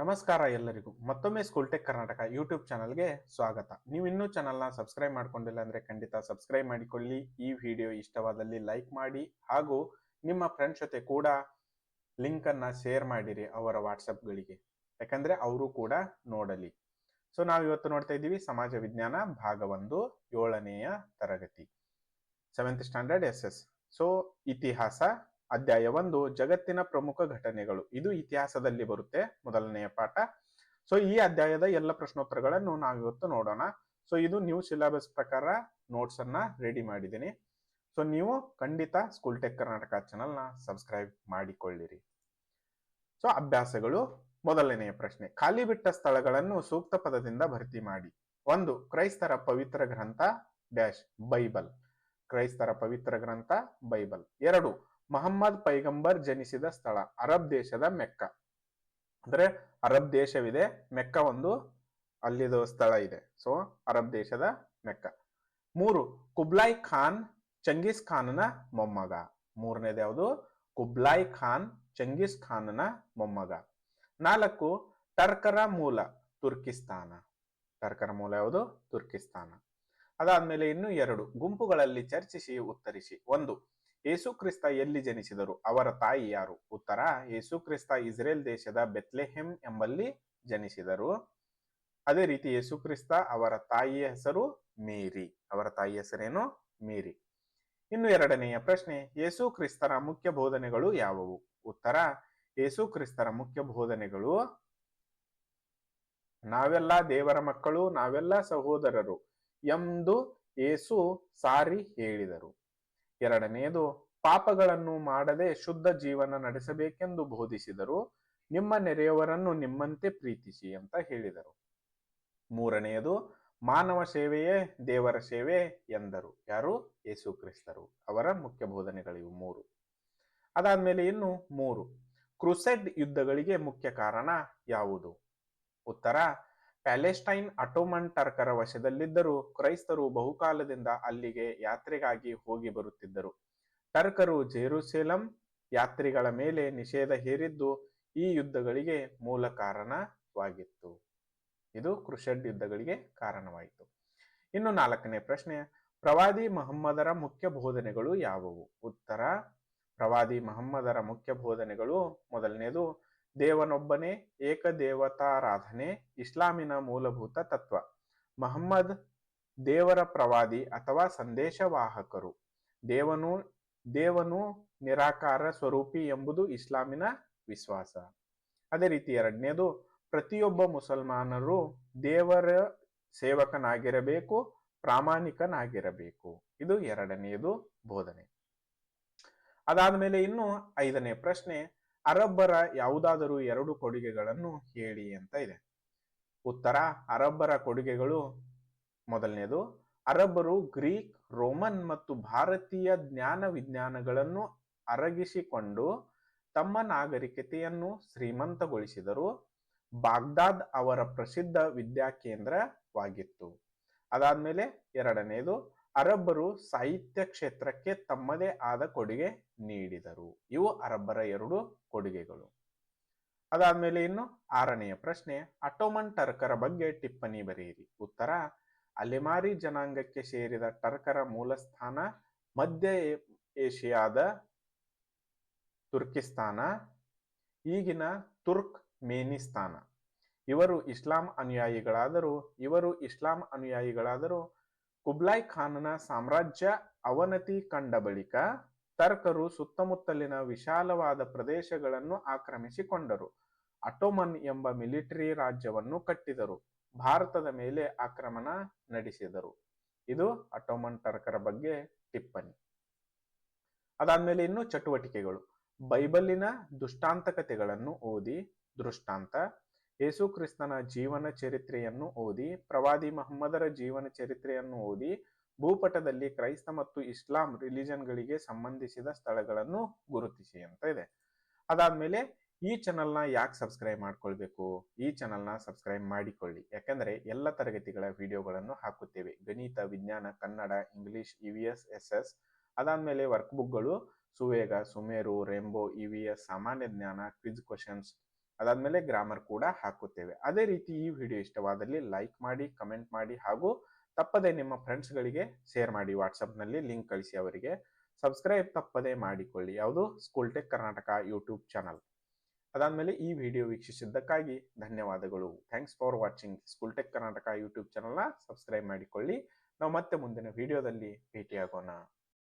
ನಮಸ್ಕಾರ ಎಲ್ಲರಿಗೂ. ಮತ್ತೊಮ್ಮೆ ಸ್ಕೂಲ್ ಟೆಕ್ ಕರ್ನಾಟಕ ಯೂಟ್ಯೂಬ್ ಚಾನಲ್ಗೆ ಸ್ವಾಗತ. ನೀವು ಇನ್ನೂ ಚಾನಲ್ನ ಸಬ್ಸ್ಕ್ರೈಬ್ ಮಾಡ್ಕೊಂಡಿಲ್ಲ ಅಂದ್ರೆ ಖಂಡಿತ ಸಬ್ಸ್ಕ್ರೈಬ್ ಮಾಡಿಕೊಳ್ಳಿ. ಈ ವಿಡಿಯೋ ಇಷ್ಟವಾದಲ್ಲಿ ಲೈಕ್ ಮಾಡಿ. ಹಾಗೂ ನಿಮ್ಮ ಫ್ರೆಂಡ್ಸ್ ಜೊತೆ ಕೂಡ ಲಿಂಕ್ ಅನ್ನ ಶೇರ್ ಮಾಡಿರಿ ಅವರ ವಾಟ್ಸಪ್ಗಳಿಗೆ ಯಾಕಂದ್ರೆ ಅವರು ಕೂಡ ನೋಡಲಿ. ಸೊ ನಾವು ಇವತ್ತು ನೋಡ್ತಾ ಇದ್ದೀವಿ ಸಮಾಜ ವಿಜ್ಞಾನ ಭಾಗ ಒಂದು, ಏಳನೆಯ ತರಗತಿ. Seventh standard S S so ಇತಿಹಾಸ ಅಧ್ಯಾಯ ಒಂದು, ಜಗತ್ತಿನ ಪ್ರಮುಖ ಘಟನೆಗಳು. ಇದು ಇತಿಹಾಸದಲ್ಲಿ ಬರುತ್ತೆ ಮೊದಲನೆಯ ಪಾಠ. ಸೊ ಈ ಅಧ್ಯಾಯದ ಎಲ್ಲ ಪ್ರಶ್ನೋತ್ತರಗಳನ್ನು ನಾವು ಇವತ್ತು ನೋಡೋಣ. ಸೊ ಇದು ನ್ಯೂ ಸಿಲೆಬಸ್ ಪ್ರಕಾರ ನೋಟ್ಸ್ ಅನ್ನ ರೆಡಿ ಮಾಡಿದ್ದೀನಿ. ಸೊ ನೀವು ಖಂಡಿತ ಸ್ಕೂಲ್ ಟೆಕ್ ಕರ್ನಾಟಕ ಚಾನಲ್ನ ಸಬ್ಸ್ಕ್ರೈಬ್ ಮಾಡಿಕೊಳ್ಳಿರಿ. ಸೊ ಅಭ್ಯಾಸಗಳು ಮೊದಲನೆಯ ಪ್ರಶ್ನೆ. ಖಾಲಿ ಬಿಟ್ಟ ಸ್ಥಳಗಳನ್ನು ಸೂಕ್ತ ಪದದಿಂದ ಭರ್ತಿ ಮಾಡಿ. ಒಂದು, ಕ್ರೈಸ್ತರ ಪವಿತ್ರ ಗ್ರಂಥ ಡ್ಯಾಶ್ ಬೈಬಲ್ ಕ್ರೈಸ್ತರ ಪವಿತ್ರ ಗ್ರಂಥ ಬೈಬಲ್ ಎರಡು ಮಹಮ್ಮದ್ ಪೈಗಂಬರ್ ಜನಿಸಿದ ಸ್ಥಳ, ಅರಬ್ ದೇಶದ ಮೆಕ್ಕ. ಅಂದ್ರೆ ಅರಬ್ ದೇಶವಿದೆ, ಮೆಕ್ಕ ಒಂದು ಅಲ್ಲಿದು ಸ್ಥಳ ಇದೆ. ಸೊ ಅರಬ್ ದೇಶದ ಮೆಕ್ಕ. ಮೂರು, ಕುಬ್ಲಾಯ್ ಖಾನ್ ಚಂಗೀಸ್ ಖಾನ್ನ ಮೊಮ್ಮಗ. ಮೂರನೇದು ಯಾವುದು? ಕುಬ್ಲಾಯ್ ಖಾನ್ ಚಂಗೀಸ್ ಖಾನ್ನ ಮೊಮ್ಮಗ. ನಾಲ್ಕು, ಟರ್ಕರ ಮೂಲ, ತುರ್ಕಿಸ್ತಾನ. ಟರ್ಕರ ಮೂಲ ಯಾವುದು? ತುರ್ಕಿಸ್ತಾನ. ಅದಾದ್ಮೇಲೆ ಇನ್ನು ಎರಡು, ಗುಂಪುಗಳಲ್ಲಿ ಚರ್ಚಿಸಿ, ಉತ್ತರಿಸಿ. ಒಂದು ಯೇಸು ಕ್ರಿಸ್ತ ಎಲ್ಲಿ ಜನಿಸಿದರು? ಅವರ ತಾಯಿ ಯಾರು? ಉತ್ತರ ಯೇಸು ಕ್ರಿಸ್ತ ಇಸ್ರೇಲ್ ದೇಶದ ಬೆತ್ಲೆಹೆಮ್ ಎಂಬಲ್ಲಿ ಜನಿಸಿದರು. ಅದೇ ರೀತಿ ಯೇಸು ಕ್ರಿಸ್ತ ಅವರ ತಾಯಿಯ ಹೆಸರು ಮೇರಿ. ಅವರ ತಾಯಿ ಹೆಸರೇನು? ಮೇರಿ. ಇನ್ನು ಎರಡನೆಯ ಪ್ರಶ್ನೆ ಯೇಸು ಕ್ರಿಸ್ತರ ಮುಖ್ಯ ಬೋಧನೆಗಳು ಯಾವುವು? ಉತ್ತರ ಯೇಸು ಕ್ರಿಸ್ತರ ಮುಖ್ಯ ಬೋಧನೆಗಳು ನಾವೆಲ್ಲ ದೇವರ ಮಕ್ಕಳು, ನಾವೆಲ್ಲ ಸಹೋದರರು ಎಂದು ಯೇಸು ಸಾರಿ ಹೇಳಿದರು. ಎರಡನೆಯದು ಪಾಪಗಳನ್ನು ಮಾಡದೆ ಶುದ್ಧ ಜೀವನ ನಡೆಸಬೇಕೆಂದು ಬೋಧಿಸಿದರು. ನಿಮ್ಮ ನೆರೆಯವರನ್ನು ನಿಮ್ಮಂತೆ ಪ್ರೀತಿಸಿ ಅಂತ ಹೇಳಿದರು. ಮೂರನೆಯದು ಮಾನವ ಸೇವೆಯೇ ದೇವರ ಸೇವೆ ಎಂದರು. ಯಾರು? ಯೇಸು ಕ್ರಿಸ್ತರು. ಅವರ ಮುಖ್ಯ ಬೋಧನೆಗಳಿವು ಮೂರು. ಅದಾದ್ಮೇಲೆ ಇನ್ನು ಮೂರು. ಕ್ರುಸೆಡ್ ಯುದ್ಧಗಳಿಗೆ ಮುಖ್ಯ ಕಾರಣ ಯಾವುದು? ಉತ್ತರ ಪ್ಯಾಲೆಸ್ಟೈನ್ ಅಟೋಮನ್ ಟರ್ಕರ ವಶದಲ್ಲಿದ್ದರೂ ಕ್ರೈಸ್ತರು ಬಹುಕಾಲದಿಂದ ಅಲ್ಲಿಗೆ ಯಾತ್ರೆಗಾಗಿ ಹೋಗಿ ಬರುತ್ತಿದ್ದರು. ಟರ್ಕರು ಜೆರೂಸೆಲಂ ಯಾತ್ರಿಗಳ ಮೇಲೆ ನಿಷೇಧ ಹೇರಿದ್ದು ಈ ಯುದ್ಧಗಳಿಗೆ ಮೂಲ ಕಾರಣವಾಗಿತ್ತು. ಇದು ಕೃಷಡ್ ಯುದ್ಧಗಳಿಗೆ ಕಾರಣವಾಯಿತು. ಇನ್ನು ನಾಲ್ಕನೇ ಪ್ರಶ್ನೆ, ಪ್ರವಾದಿ ಮಹಮ್ಮದರ ಮುಖ್ಯ ಬೋಧನೆಗಳು ಯಾವುವು? ಉತ್ತರ, ಪ್ರವಾದಿ ಮಹಮ್ಮದರ ಮುಖ್ಯ ಬೋಧನೆಗಳು ಮೊದಲನೇದು ದೇವನೊಬ್ಬನೇ ಏಕದೇವತಾರಾಧನೆ, ಇಸ್ಲಾಮಿನ ಮೂಲಭೂತ ತತ್ವ. ಮಹಮ್ಮದ್ ದೇವರ ಪ್ರವಾದಿ ಅಥವಾ ಸಂದೇಶವಾಹಕರು. ದೇವನು ದೇವನು ನಿರಾಕಾರ ಸ್ವರೂಪಿ ಎಂಬುದು ಇಸ್ಲಾಮಿನ ವಿಶ್ವಾಸ. ಅದೇ ರೀತಿ ಎರಡನೇದು, ಪ್ರತಿಯೊಬ್ಬ ಮುಸಲ್ಮಾನರು ದೇವರ ಸೇವಕನಾಗಿರಬೇಕು, ಪ್ರಾಮಾಣಿಕನಾಗಿರಬೇಕು. ಇದು ಎರಡನೆಯದು ಬೋಧನೆ. ಅದಾದ್ಮೇಲೆ ಇನ್ನು ಐದನೇ ಪ್ರಶ್ನೆ ಅರಬ್ಬರ ಯಾವುದಾದರೂ ಎರಡು ಕೊಡುಗೆಗಳನ್ನು ಹೇಳಿ ಅಂತ ಇದೆ. ಉತ್ತರ, ಅರಬ್ಬರ ಕೊಡುಗೆಗಳು ಮೊದಲನೇದು. ಅರಬ್ಬರು ಗ್ರೀಕ್, ರೋಮನ್ ಮತ್ತು ಭಾರತೀಯ ಜ್ಞಾನ ವಿಜ್ಞಾನಗಳನ್ನು ಅರಗಿಸಿಕೊಂಡು ತಮ್ಮ ನಾಗರಿಕತೆಯನ್ನು ಶ್ರೀಮಂತಗೊಳಿಸಿದರು. ಬಾಗ್ದಾದ್ ಅವರ ಪ್ರಸಿದ್ಧ ವಿದ್ಯಾಕೇಂದ್ರವಾಗಿತ್ತು. ಅದಾದ್ಮೇಲೆ ಎರಡನೇದು ಅರಬ್ಬರು ಸಾಹಿತ್ಯ ಕ್ಷೇತ್ರಕ್ಕೆ ತಮ್ಮದೇ ಆದ ಕೊಡುಗೆ ನೀಡಿದರು. ಇವು ಅರಬ್ಬರ ಎರಡು ಕೊಡುಗೆಗಳು. ಅದಾದ್ಮೇಲೆ ಇನ್ನು ಆರನೆಯ ಪ್ರಶ್ನೆ, ಅಟೋಮನ್ ಟರ್ಕರ ಬಗ್ಗೆ ಟಿಪ್ಪಣಿ ಬರೆಯಿರಿ. ಉತ್ತರ, ಅಲೆಮಾರಿ ಜನಾಂಗಕ್ಕೆ ಸೇರಿದ ಟರ್ಕರ ಮೂಲಸ್ಥಾನ ಮಧ್ಯ ಏಷ್ಯಾದ ತುರ್ಕಿಸ್ತಾನ, ಈಗಿನ ತುರ್ಕ್ ಮೇನಿಸ್ತಾನ. ಇವರು ಇಸ್ಲಾಂ ಅನುಯಾಯಿಗಳಾದರೂ, ಇವರು ಇಸ್ಲಾಂ ಅನುಯಾಯಿಗಳಾದರೂ ಕುಬ್ಲಾಯ್ ಖಾನ್ನ ಸಾಮ್ರಾಜ್ಯ ಅವನತಿ ಕಂಡ ಬಳಿಕ ತರ್ಕರು ಸುತ್ತಮುತ್ತಲಿನ ವಿಶಾಲವಾದ ಪ್ರದೇಶಗಳನ್ನು ಆಕ್ರಮಿಸಿಕೊಂಡರು. ಅಟೋಮನ್ ಎಂಬ ಮಿಲಿಟರಿ ರಾಜ್ಯವನ್ನು ಕಟ್ಟಿದರು. ಭಾರತದ ಮೇಲೆ ಆಕ್ರಮಣ ನಡೆಸಿದರು. ಇದು ಅಟೋಮನ್ ಟರ್ಕರ ಬಗ್ಗೆ ಟಿಪ್ಪಣಿ. ಅದಾದ್ಮೇಲೆ ಇನ್ನು ಚಟುವಟಿಕೆಗಳು. ಬೈಬಲಿನ ದುಷ್ಟಾಂತಕತೆಗಳನ್ನು ಓದಿ ದೃಷ್ಟಾಂತ ಯೇಸು ಕ್ರಿಸ್ತನ ಜೀವನ ಚರಿತ್ರೆಯನ್ನು ಓದಿ, ಪ್ರವಾದಿ ಮಹಮ್ಮದರ ಜೀವನ ಚರಿತ್ರೆಯನ್ನು ಓದಿ, ಭೂಪಟದಲ್ಲಿ ಕ್ರೈಸ್ತ ಮತ್ತು ಇಸ್ಲಾಂ ರಿಲಿಜನ್ಗಳಿಗೆ ಸಂಬಂಧಿಸಿದ ಸ್ಥಳಗಳನ್ನು ಗುರುತಿಸಿ ಅಂತ ಇದೆ. ಅದಾದ್ಮೇಲೆ ಈ ಚಾನಲ್ನ ಯಾಕೆ ಸಬ್ಸ್ಕ್ರೈಬ್ ಮಾಡ್ಕೊಳ್ಬೇಕು? ಈ ಚಾನಲ್ನ ಸಬ್ಸ್ಕ್ರೈಬ್ ಮಾಡಿಕೊಳ್ಳಿ. ಯಾಕಂದ್ರೆ ಎಲ್ಲ ತರಗತಿಗಳ ವಿಡಿಯೋಗಳನ್ನು ಹಾಕುತ್ತೇವೆ. ಗಣಿತ, ವಿಜ್ಞಾನ, Kannada, English E V S S S ಅದಾದ್ಮೇಲೆ ವರ್ಕ್ ಬುಕ್ಗಳು Suvega, Sumeru, Rainbow E V S ಸಾಮಾನ್ಯ ಜ್ಞಾನ, ಕ್ವಿಜ್ ಕ್ವಶನ್ಸ್ ಅದಾದ್ಮೇಲೆ ಗ್ರಾಮರ್ ಕೂಡ ಹಾಕುತ್ತೇವೆ. ಅದೇ ರೀತಿ ಈ ವಿಡಿಯೋ ಇಷ್ಟವಾದಲ್ಲಿ ಲೈಕ್ ಮಾಡಿ ಕಮೆಂಟ್ ಮಾಡಿ ಹಾಗೂ ತಪ್ಪದೆ ನಿಮ್ಮ ಫ್ರೆಂಡ್ಸ್ಗಳಿಗೆ ಶೇರ್ ಮಾಡಿ ವಾಟ್ಸಪ್ನಲ್ಲಿ ಲಿಂಕ್ ಕಳಿಸಿ ಅವರಿಗೆ. ಸಬ್ಸ್ಕ್ರೈಬ್ ತಪ್ಪದೆ ಮಾಡಿಕೊಳ್ಳಿ. ಯಾವುದು? School tech Karnataka YouTube channel ಅದಾದಮೇಲೆ ಈ ವಿಡಿಯೋ ವೀಕ್ಷಿಸಿದ್ದಕ್ಕಾಗಿ ಧನ್ಯವಾದಗಳು. Thanks for watching school tech Karnataka YouTube ಚಾನಲ್ನ ಸಬ್ಸ್ಕ್ರೈಬ್ ಮಾಡಿಕೊಳ್ಳಿ. ನಾವು ಮತ್ತೆ ಮುಂದಿನ ವಿಡಿಯೋದಲ್ಲಿ ಭೇಟಿಯಾಗೋಣ.